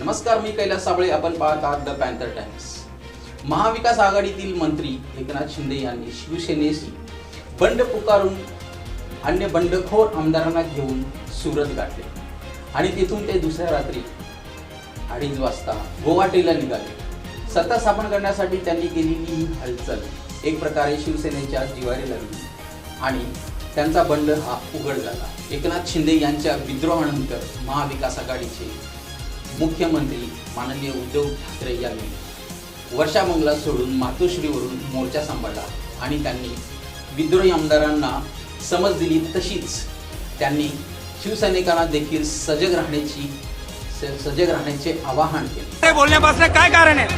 नमस्कार मी कैलास साबळे. आपण पाहत आहात द पॅन्थर टाइम्स. महाविकास आघाडीतील मंत्री एकनाथ शिंदे यांनी शिवसेनेशी बंड पुकारून अन्य बंडखोर आमदारांना घेऊन सुरत गाठले. आणि तिथून ते दुसऱ्या रात्री अडीच वाजता गोवाटेला निघाले. सत्ता स्थापन करण्यासाठी त्यांनी केलेली ही हालचाल एक प्रकारे शिवसेनेच्या जिवारी लागली. आणि त्यांचा बंड हा उघड झाला. एकनाथ शिंदे यांच्या विद्रोहानंतर महाविकास आघाडीचे मुख्यमंत्री माननीय उद्धव ठाकरे यांनी वर्षा मंगला सोडून मातोश्रीवरून मोर्चा सांभाळला आणि त्यांनी विद्रोही आमदारांना समज दिली तशीच त्यांनी शिवसैनिकांना देखील सजग राहण्याची सजग राहण्याचे आवाहन केले. बोलण्यापासून काय कारण आहे?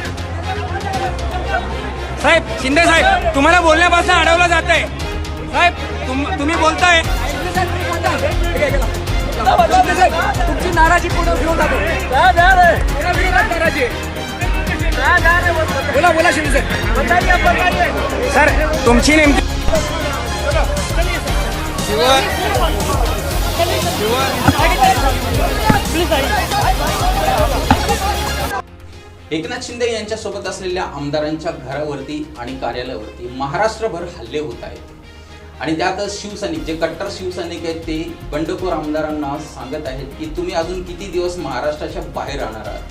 साहेब शिंदे साहेब तुम्हाला बोलण्यापासून अडवलं जात आहे साहेब तुम तुम्ही बोलताय. तुमची नाराजी पुढे घेऊन जातो. कोणा विरोधात नाराजी. बोला बोला. शिंदे सर. तुमची नेमकी एकनाथ शिंदे यांच्या सोबत असलेल्या आमदारांच्या घरावरती आणि कार्यालयावरती महाराष्ट्रभर हल्ले होत आहेत. आणि त्यातच शिवसैनिक जे कट्टर शिवसैनिक आहेत ते बंडखोर आमदारांना सांगत आहेत की तुम्ही अजून किती दिवस महाराष्ट्राच्या बाहेर राहणार आहात?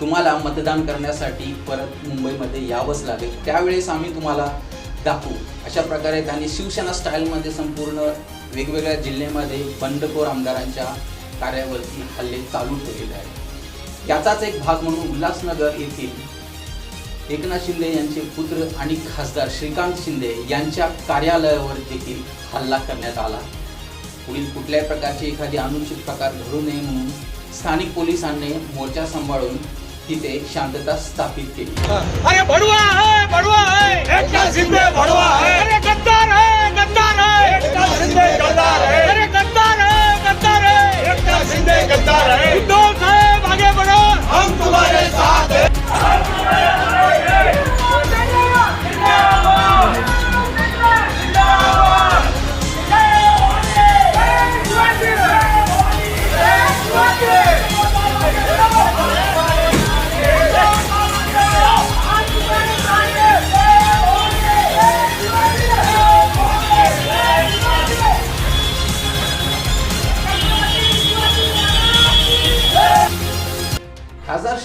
तुम्हाला मतदान करण्यासाठी परत मुंबईमध्ये यावंच लागेल. त्यावेळेस आम्ही तुम्हाला दाखवू. अशा प्रकारे त्यांनी शिवसेना स्टाईलमध्ये संपूर्ण वेगवेगळ्या जिल्ह्यामध्ये बंडखोर आमदारांच्या कार्यावरती हल्ले चालू ठेवलेले आहेत. याचाच एक भाग म्हणून उल्हासनगर येथील एकनाथ शिंदे यांचे पुत्र आणि खासदार श्रीकांत शिंदे यांच्या कार्यालयावर देखील हल्ला करण्यात आला. पुढील कुठल्याही प्रकारचे एखादी अनुचित प्रकार घडू नये म्हणून स्थानिक पोलिसांनी मोर्चा सांभाळून तिथे शांतता स्थापित केली. अरे बडवा है बडवा है एकनाथ शिंदे बडवा है अरे गद्दार है गद्दार है एकनाथ शिंदे गद्दार है अरे गद्दार है गद्दार है एकनाथ शिंदे गद्दार है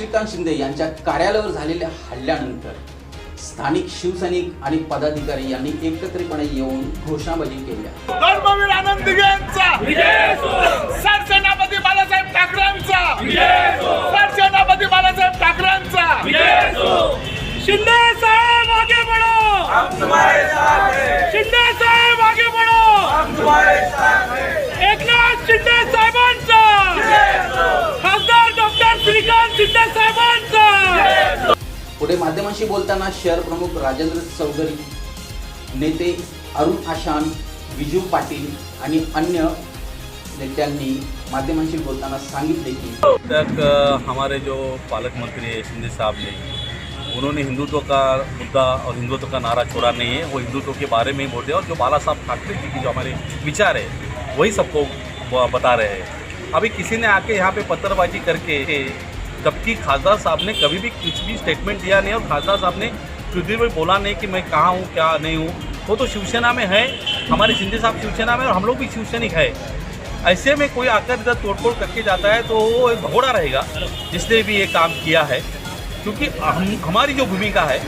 श्रीकांत शिंदे यांच्या कार्यालयावर झालेल्या हल्ल्यानंतर स्थानिक शिवसैनिक आणि पदाधिकारी यांनी एकत्रितपणे येऊन घोषणाबाजी केल्या धर्मवीर आनंद सरसेनापती बाळासाहेब ठाकरेंचा. सरसेनापती बाळासाहेब ठाकरेंचा. शिंदे साहेब आगे बढ़ो. शिंदे साहेब आगे बढ़ो. एकनाथ शिंदे साहेबांचा. खासदार डॉक्टर श्रीकांत शिंदे साहेबांचा पुढे माध्यमांशी बोलताना शहर प्रमुख राजेंद्र चौधरी नेते अरुण आशान विजू पाटील आणि अन्य नेत्यांनी माध्यमांशी बोलताना सांगितले की तक हमारे जो पालक मंत्री है शिंदे साहब ने उन्होंने हिंदुत्व का मुद्दा और हिंदुत्व का नारा छोड़ा नहीं है। वो हिंदुत्व के बारे में ही बोल रहे हैं और जो बाला साहब ठाकरे जी की जो हमारे विचार है वही सबको ब- बता रहे हैं। अभी किसी ने आके यहाँ पे पत्थरबाजी करके जबकि खासदार साहब ने कभी भी कुछ भी स्टेटमेंट दिया नहीं और खासदार साहब ने सुधीर भाई बोला नहीं कि मैं कहाँ हूँ, क्या नहीं हूँ। वो तो शिवसेना में है, हमारे शिंदे साहब शिवसेना में और हम लोग भी शिवसैनिक है। ऐसे में कोई आकर इधर तोड़फोड़ करके जाता है तो वो एक भगोड़ा रहेगा, जिसने भी ये काम किया है। क्योंकि हम, हमारी जो भूमिका है,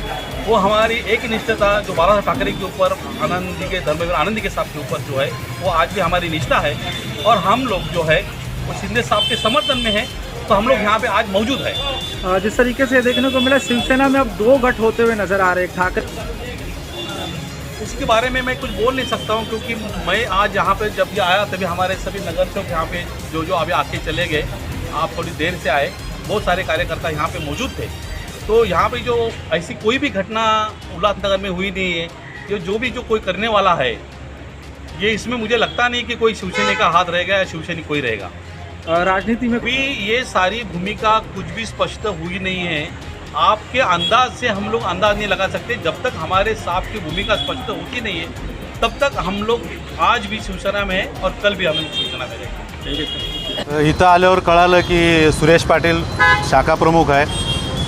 वो हमारी एक निष्ठता जो बाला साहब ठाकरे के ऊपर, आनंद जी के धर्मवीर आनंद के साहब के ऊपर जो है, वो आज भी हमारी निष्ठा है। और हम लोग जो है, वो शिंदे साहब के समर्थन में हैं। तो हम लोग यहाँ पे आज मौजूद है। जिस तरीके से देखने को मिला शिवसेना में अब दो गठ होते हुए नज़र आ रहे हैं ठाकरे इसके बारे में मैं कुछ बोल नहीं सकता हूँ क्योंकि मैं आज यहाँ पे जब भी आया तभी हमारे सभी नगर सेवक यहाँ पे जो जो अभी आके चले गए। आप थोड़ी देर से आए बहुत सारे कार्यकर्ता यहाँ पे मौजूद थे। तो यहाँ पे जो ऐसी कोई भी घटना उल्लासनगर में हुई नहीं है। जो जो भी जो कोई करने वाला है ये इसमें मुझे लगता नहीं कि कोई शिवसेना का हाथ रहेगा या शिवसैनिक कोई रहेगा। राजनीति में अभी ये सारी भूमिका कुछ भी स्पष्ट हुई नहीं है। आपके अंदाज से हम लोग अंदाज नहीं लगा सकते। जब तक हमारे साहब की भूमिका स्पष्ट होती नहीं है तब तक हम लोग आज भी शिवसेना में हैं और कल भी हम लोग शिवसेना में रहेंगे। इथं आल्यावर कळालं की सुरेश पाटील शाखा प्रमुख आहे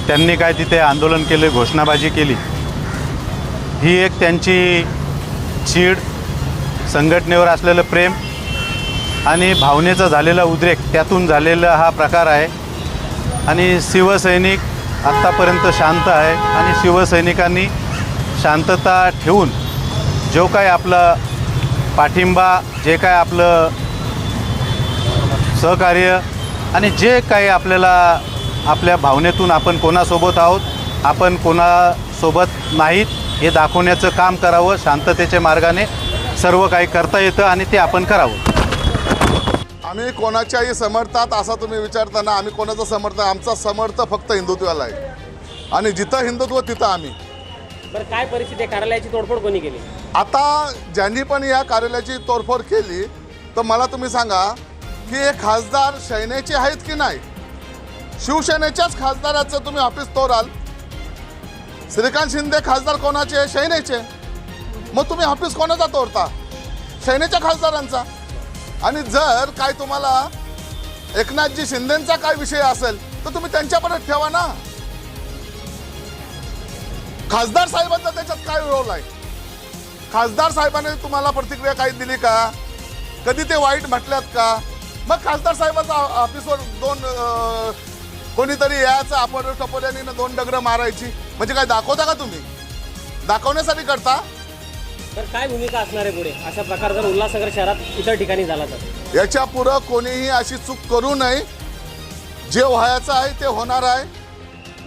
त्यांनी काय तिथे आंदोलन केले घोषणाबाजी केली. ही एक त्यांची चीड संघटनेवर असलेलं प्रेम. आणि भावनेचा झालेला उद्रेक त्यातून झालेला हा प्रकार आहे. आणि शिवसैनिक आत्तापर्यंत शांत आहे आणि शिवसैनिकांनी शांतता ठेवून जो काय आपला पाठिंबा जे काय आपलं सहकार्य आणि जे काही आपल्याला आपल्या भावनेतून आपण कोणासोबत आहोत आपण कोणासोबत नाहीत हे दाखवण्याचं काम करावं शांततेच्या मार्गाने सर्व काही करता येतं आणि ते आपण करावं. आम्ही कोणाच्याही समर्थात असा तुम्ही विचारताना आम्ही कोणाचं समर्थ आमचा समर्थ फक्त हिंदुत्वाला आहे. आणि जिथं हिंदुत्व तिथं आम्ही. बरं काय परिस्थिती आहे? कार्यालयाची तोडफोड कोणी केली? आता ज्यांनी पण या कार्यालयाची तोडफोड केली तर मला तुम्ही सांगा की हे खासदार सैनेचे आहेत की नाही? शिवसेनेच्याच खासदाराचं तुम्ही ऑफिस तोडाल. श्रीकांत शिंदे खासदार कोणाचे? सैनेचे मग तुम्ही ऑफिस कोणाचा तोडता? सैनेच्या खासदारांचा. आणि जर काय तुम्हाला एकनाथजी शिंदेचा काय विषय असेल तर तुम्ही त्यांच्यापर्यंत ठेवा ना. खासदार साहेबांचा त्याच्यात काय रोल आहे? खासदार साहेबांनी तुम्हाला प्रतिक्रिया काही दिली का? कधी ते वाईट म्हटल्यात का? मग खासदार साहेबांचा ऑफिसवर दोन कोणीतरी यायचं आपण टपोऱ्याने दोन डगरं मारायची. म्हणजे काय दाखवता का तुम्ही? दाखवण्यासाठी करता? तर काय भूमिका असणार आहे पुढे? अशा प्रकार जर उल्हासनगर शहरात इतर ठिकाणी झाला तर? याच्या पुढं कोणीही अशी चूक करू नये. जे व्हायचं आहे ते होणार आहे.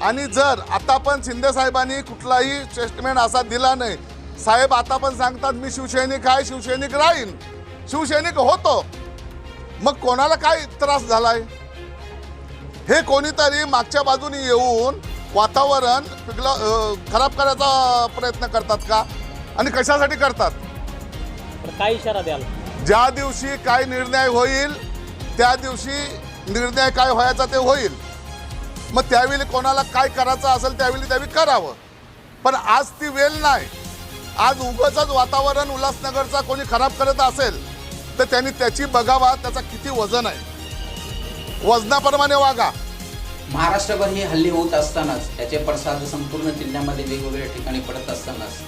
आणि जर आता पण शिंदे साहेबांनी कुठलाही स्टेटमेंट असा दिला नाही. साहेब आता पण सांगतात मी शिवसैनिक आहे शिवसैनिक राहीन. शिवसैनिक होतो. मग कोणाला काय त्रास झालाय? हे कोणीतरी मागच्या बाजूने येऊन वातावरण पिघल खराब करायचा प्रयत्न करतात का? आणि कशासाठी करतात? काय इशारा द्याल? ज्या दिवशी काय निर्णय होईल त्या दिवशी निर्णय काय व्हायचा ते होईल. मग त्यावेळी कोणाला काय करायचं असेल त्यावेळी त्यावेळी करावं. पण आज ती वेळ नाही. आज उगाच वातावरण उल्हासनगरचा कोणी खराब करत असेल तर त्यांनी त्याची बघावा त्याचा किती वजन आहे. वजनाप्रमाणे वागा. महाराष्ट्रभर हे हल्ले होत असतानाच त्याचे पडसाद संपूर्ण जिल्ह्यामध्ये वेगवेगळ्या ठिकाणी पडत असतानाच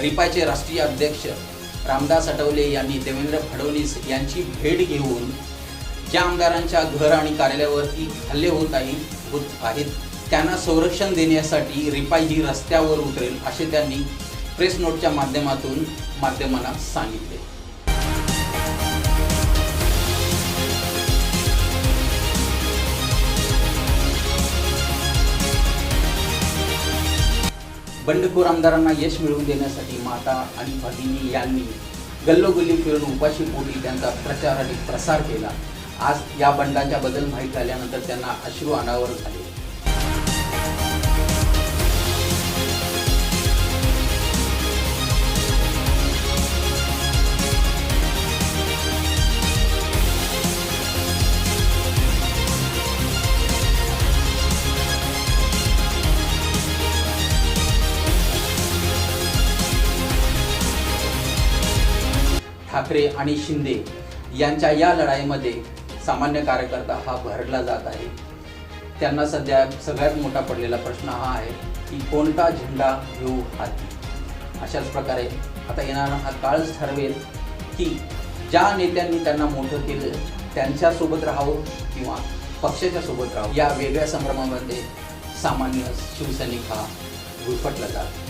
रिपाचे राष्ट्रीय अध्यक्ष रामदास आठवले यांनी देवेंद्र फडणवीस यांची भेट घेऊन ज्या आमदारांच्या घर आणि कार्यालयावरती हल्ले होत आहे होत आहेत त्यांना संरक्षण देण्यासाठी रिपाई ही रस्त्यावर उतरेल असे त्यांनी प्रेस नोटच्या माध्यमातून माध्यमांना सांगितले. बंडखोर आमदारांना यश मिळवून देण्यासाठी माता आणि भगिनी यांनी गल्लोगल्ली फिरून उपाशी पोटी त्यांचा प्रचार आणि प्रसार केला. आज या बंडाच्या बद्दल माहीत झाल्यानंतर त्यांना अश्रू अनावर झाले. ठाकरे आणि शिंदे यांच्या या लढाईमध्ये सामान्य कार्यकर्ता हा भरडला जात आहे. त्यांना सध्या सगळ्यात मोठा पडलेला प्रश्न हा आहे की कोणता झेंडा घेऊ हाती? अशाच प्रकारे आता येणारा हा काळच ठरवेल की ज्या नेत्यांनी त्यांना मोठं केलं त्यांच्यासोबत राहावं किंवा पक्षाच्या सोबत राहावं या वेगळ्या संभ्रमामध्ये सामान्य शिवसैनिक हा गुरफटला जातो.